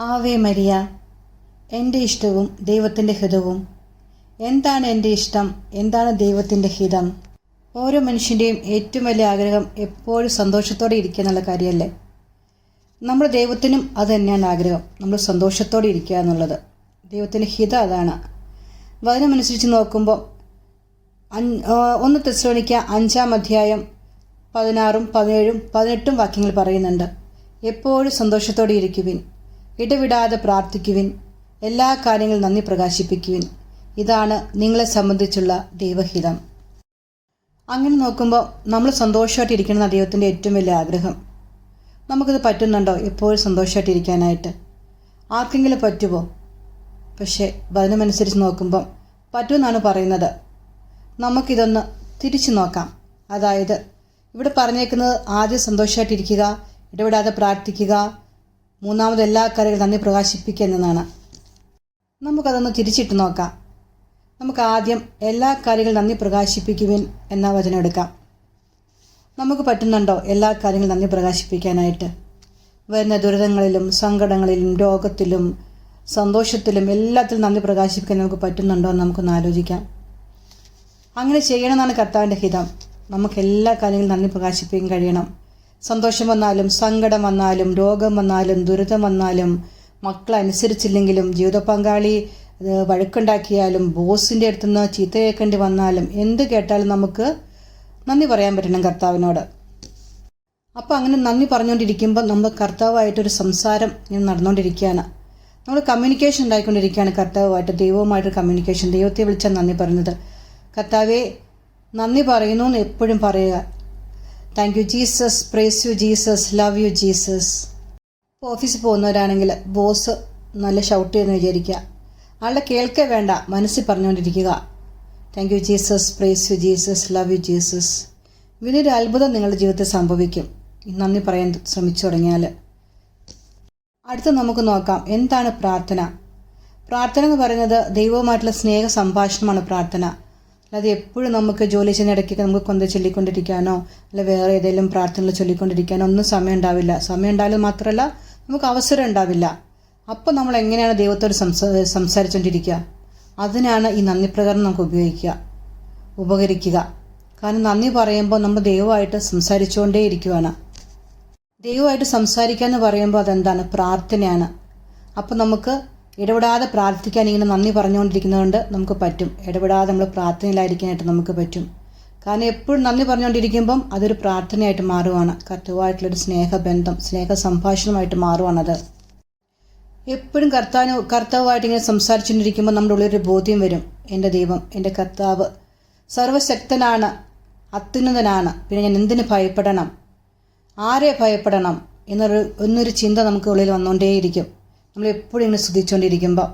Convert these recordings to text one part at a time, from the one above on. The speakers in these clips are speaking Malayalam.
ആവേ മരിയ എന്റെ ഇഷ്ടവും ദൈവത്തിന്റെ ഹിതവും. എന്താണ് എന്റെ ഇഷ്ടം? എന്താണ് ദൈവത്തിന്റെ ഹിതം? ഓരോ മനുഷ്യന്റെയും ഏറ്റവും വലിയ ആഗ്രഹം എപ്പോഴും സന്തോഷത്തോടെ ഇരിക്കുക എന്നുള്ള കാര്യമല്ലേ? നമ്മുടെ ദൈവത്തിനും അത് തന്നെയാണ് ആഗ്രഹം. നമ്മൾ സന്തോഷത്തോടെ ഇരിക്കുക എന്നുള്ളത്. ദൈവത്തിന്റെ ഹിതം അതാണ്. വചനമനുസരിച്ച് നോക്കുമ്പോൾ ഒന്ന് തെസ്ലോണിക്ക അഞ്ചാം അധ്യായം പതിനാറും പതിനേഴും പതിനെട്ടും വാക്യങ്ങൾ പറയുന്നുണ്ട്. എപ്പോഴും സന്തോഷത്തോടെ ഇരിക്കുവിൻ. ഇടവിടാതെ പ്രാർത്ഥിക്കുവിൻ. എല്ലാ കാര്യങ്ങളും നന്ദി പ്രകാശിപ്പിക്കുവിൻ. ഇതാണ് നിങ്ങളെ സംബന്ധിച്ചുള്ള ദൈവഹിതം. അങ്ങനെ നോക്കുമ്പോൾ നമ്മൾ സന്തോഷമായിട്ട് ഇരിക്കണം എന്ന ദൈവത്തിന്റെ ഏറ്റവും വലിയ ആഗ്രഹം. നമുക്കിത് പറ്റുന്നുണ്ടോ? എപ്പോഴും സന്തോഷമായിട്ട് ഇരിക്കാനായിട്ട്. ആർക്കെങ്കിലും പറ്റുമോ? പക്ഷേ വചനമനുസരിച്ച് നോക്കുമ്പം പറ്റുമെന്നാണ് പറയുന്നത്. നമുക്കിതൊന്ന് തിരിച്ചു നോക്കാം. അതായത് ഇവിടെ പറഞ്ഞേക്കുന്നത് ആദ്യം സന്തോഷമായിട്ടിരിക്കുക ഇടപെടാതെ പ്രാർത്ഥിക്കുക മൂന്നാമത് എല്ലാ കറികളും നന്ദി പ്രകാശിപ്പിക്കുക എന്നതാണ്. നമുക്കതൊന്ന് തിരിച്ചിട്ട് നോക്കാം. നമുക്ക് ആദ്യം എല്ലാ കാര്യങ്ങളും നന്ദി പ്രകാശിപ്പിക്കുവിൻ എന്ന വചനം എടുക്കാം. നമുക്ക് പറ്റുന്നുണ്ടോ എല്ലാ കാര്യങ്ങളും നന്ദി പ്രകാശിപ്പിക്കാനായിട്ട്? വരുന്ന ദുരിതങ്ങളിലും സങ്കടങ്ങളിലും രോഗത്തിലും സന്തോഷത്തിലും എല്ലാത്തിലും നന്ദി പ്രകാശിപ്പിക്കാൻ നമുക്ക് പറ്റുന്നുണ്ടോ എന്ന് നമുക്കൊന്ന് ആലോചിക്കാം. അങ്ങനെ ചെയ്യണമെന്നാണ് കർത്താവിന്റെ ഹിതം. നമുക്ക് എല്ലാ കാര്യങ്ങളും നന്ദി പ്രകാശിപ്പിക്കാൻ കഴിയണം. സന്തോഷം വന്നാലും സങ്കടം വന്നാലും രോഗം വന്നാലും ദുരിതം വന്നാലും മക്കൾ അനുസരിച്ചില്ലെങ്കിലും ജീവിത പങ്കാളി വഴക്കുണ്ടാക്കിയാലും ബോസിന്റെ അടുത്തുനിന്ന് ചീത്ത കേൾക്കേണ്ടി വന്നാലും എന്ത് കേട്ടാലും നമുക്ക് നന്ദി പറയാൻ പറ്റണം കർത്താവിനോട്. അപ്പോൾ അങ്ങനെ നന്ദി പറഞ്ഞുകൊണ്ടിരിക്കുമ്പോൾ നമ്മൾ കർത്താവായിട്ടൊരു സംസാരം ഇങ്ങനെ നടന്നുകൊണ്ടിരിക്കുകയാണ്. നമ്മൾ കമ്മ്യൂണിക്കേഷൻ ഉണ്ടായിക്കൊണ്ടിരിക്കുകയാണ് കർത്താവുമായിട്ട് ദൈവവുമായിട്ട് കമ്മ്യൂണിക്കേഷൻ ദൈവത്തെ വിളിച്ചാൽ നന്ദി പറയുന്നത്. കർത്താവെ നന്ദി പറയുന്നു എന്ന് എപ്പോഴും പറയുക. Thank you Jesus praise you Jesus love you Jesus ഇപ്പോൾ ഓഫീസിൽ പോകുന്നവരാണെങ്കിൽ ബോസ് നല്ല ഷൗട്ട് ചെയ്യുന്ന വിചാരിക്കുക. ആളുടെ കേൾക്കേ വേണ്ട മനസ്സിൽ പറഞ്ഞുകൊണ്ടിരിക്കുക. Thank you Jesus praise you Jesus love you Jesus വലിയൊരു അത്ഭുതം നിങ്ങളുടെ ജീവിതത്തിൽ സംഭവിക്കും. നന്ദി പറയാൻ ശ്രമിച്ചു തുടങ്ങിയാൽ അടുത്ത് നമുക്ക് നോക്കാം എന്താണ് പ്രാർത്ഥന? പ്രാർത്ഥന എന്ന് പറയുന്നത് ദൈവവുമായിട്ടുള്ള സ്നേഹ സംഭാഷണമാണ് പ്രാർത്ഥന. അല്ലാതെ എപ്പോഴും നമുക്ക് ജോലി ചെയ്യുന്ന ഇടയ്ക്കൊക്കെ നമുക്ക് കൊന്ത ചൊല്ലിക്കൊണ്ടിരിക്കാനോ അല്ല വേറെ ഏതെങ്കിലും പ്രാർത്ഥനകൾ ചൊല്ലിക്കൊണ്ടിരിക്കാനോ ഒന്നും സമയം ഉണ്ടാവില്ല. സമയം ഉണ്ടായാലും മാത്രമല്ല നമുക്ക് അവസരം ഉണ്ടാവില്ല. അപ്പോൾ നമ്മൾ എങ്ങനെയാണ് ദൈവത്തോട് സംസാ സംസാരിച്ചുകൊണ്ടിരിക്കുക അതിനാണ് ഈ നന്ദി പ്രകരണം നമുക്ക് ഉപയോഗിക്കുക ഉപകരിക്കുക. കാരണം നന്ദി പറയുമ്പോൾ നമ്മൾ ദൈവമായിട്ട് സംസാരിച്ചുകൊണ്ടേ ഇരിക്കുവാണ്. ദൈവമായിട്ട് സംസാരിക്കുക എന്ന് പറയുമ്പോൾ അതെന്താണ്? പ്രാർത്ഥനയാണ്. അപ്പോൾ നമുക്ക് ഇടപെടാതെ പ്രാർത്ഥിക്കാൻ ഇങ്ങനെ നന്ദി പറഞ്ഞുകൊണ്ടിരിക്കുന്നതുകൊണ്ട് നമുക്ക് പറ്റും. ഇടപെടാതെ നമ്മൾ പ്രാർത്ഥനയിലായിരിക്കാനായിട്ട് നമുക്ക് പറ്റും. കാരണം എപ്പോഴും നന്ദി പറഞ്ഞുകൊണ്ടിരിക്കുമ്പം അതൊരു പ്രാർത്ഥനയായിട്ട് മാറുവാണ്. കർത്തവുമായിട്ടുള്ളൊരു സ്നേഹബന്ധം സ്നേഹ സംഭാഷണമായിട്ട് മാറുവാണത്. എപ്പോഴും കർത്താവ് കർത്താവുമായിട്ട് ഇങ്ങനെ സംസാരിച്ചുകൊണ്ടിരിക്കുമ്പോൾ നമ്മുടെ ഉള്ളിലൊരു ബോധ്യം വരും. എന്റെ ദൈവം എന്റെ കർത്താവ് സർവശക്തനാണ് അത്യുന്നതനാണ്. പിന്നെ ഞാൻ എന്തിനു ഭയപ്പെടണം? ആരെ ഭയപ്പെടണം? എന്നൊരു എന്നൊരു ചിന്ത നമുക്ക് ഉള്ളിൽ വന്നുകൊണ്ടേയിരിക്കും. നമ്മൾ എപ്പോഴും ഇങ്ങനെ സ്തുതിച്ചുകൊണ്ടിരിക്കുമ്പോൾ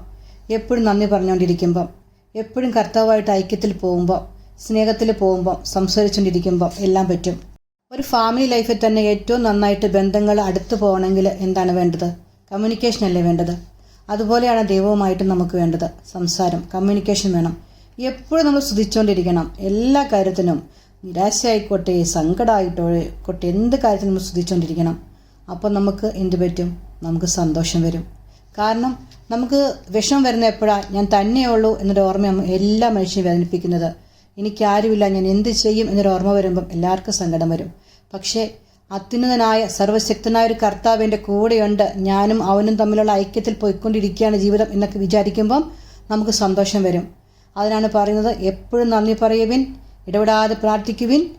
എപ്പോഴും നന്ദി പറഞ്ഞുകൊണ്ടിരിക്കുമ്പോൾ എപ്പോഴും കർത്താവായിട്ട് ഐക്യത്തിൽ പോകുമ്പോൾ സ്നേഹത്തിൽ പോകുമ്പോൾ സംസാരിച്ചുകൊണ്ടിരിക്കുമ്പോൾ എല്ലാം പറ്റും. ഒരു ഫാമിലി ലൈഫിൽ തന്നെ ഏറ്റവും നന്നായിട്ട് ബന്ധങ്ങൾ അടുത്ത് പോകണമെങ്കിൽ എന്താണ് വേണ്ടത്? കമ്മ്യൂണിക്കേഷൻ അല്ലേ വേണ്ടത്? അതുപോലെയാണ് ദൈവവുമായിട്ട് നമുക്ക് വേണ്ടത് സംസാരം കമ്മ്യൂണിക്കേഷൻ വേണം. എപ്പോഴും നമ്മൾ സ്തുതിച്ചുകൊണ്ടിരിക്കണം എല്ലാ കാര്യത്തിനും നിരാശയായിക്കോട്ടെ സങ്കടമായിട്ടോട്ടെ എന്ത് കാര്യത്തിനും നമ്മൾ സ്തുതിച്ചുകൊണ്ടിരിക്കണം അപ്പോൾ നമുക്ക് എന്ത് പറ്റും? നമുക്ക് സന്തോഷം വരും. കാരണം നമുക്ക് വിഷം വരുന്ന എപ്പോഴാണ് ഞാൻ തന്നെയേ ഉള്ളൂ എന്നൊരു ഓർമ്മ എല്ലാ മനുഷ്യനും വേദനിപ്പിക്കുന്നത്. എനിക്കാരുമില്ല ഞാൻ എന്ത് ചെയ്യും എന്നൊരു ഓർമ്മ വരുമ്പം എല്ലാവർക്കും സങ്കടം വരും. പക്ഷേ അത്യുന്നതനായ സർവശക്തനായ ഒരു കർത്താവ് എന്റെ കൂടെയുണ്ട്. ഞാനും അവനും തമ്മിലുള്ള ഐക്യത്തിൽ പോയിക്കൊണ്ടിരിക്കുകയാണ് ജീവിതം എന്നൊക്കെ വിചാരിക്കുമ്പം നമുക്ക് സന്തോഷം വരും. അതിനാണ് പറയുന്നത് എപ്പോഴും നന്ദി പറയുവിൻ ഇടപെടാതെ പ്രാർത്ഥിക്കുവിൻ.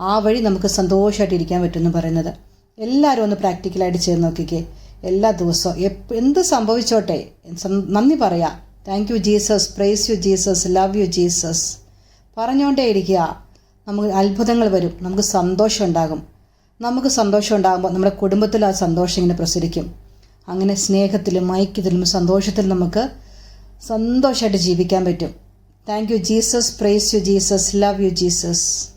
ആ വഴി നമുക്ക് സന്തോഷമായിട്ടിരിക്കാൻ പറ്റുമെന്ന് പറയുന്നത്. എല്ലാവരും ഒന്ന് പ്രാക്ടിക്കലായിട്ട് ചെയ്ത് നോക്കിക്കേ. എല്ലാ ദിവസവും. എന്ത് സംഭവിച്ചോട്ടെ? നന്ദി പറയാം. Thank you Jesus praise you Jesus love you Jesus പറഞ്ഞുകൊണ്ടേ ഇരിക്കുക. നമുക്ക് അത്ഭുതങ്ങൾ വരും. നമുക്ക് സന്തോഷം ഉണ്ടാകും. നമുക്ക് സന്തോഷം ഉണ്ടാകുമ്പോൾ നമ്മുടെ കുടുംബത്തിൽ ആ സന്തോഷം ഇങ്ങനെ പ്രസരിക്കും. അങ്ങനെ സ്നേഹത്തിലും ഐക്യത്തിലും സന്തോഷത്തിലും നമുക്ക് സന്തോഷമായിട്ട് ജീവിക്കാൻ പറ്റും. Thank you Jesus praise you Jesus love you Jesus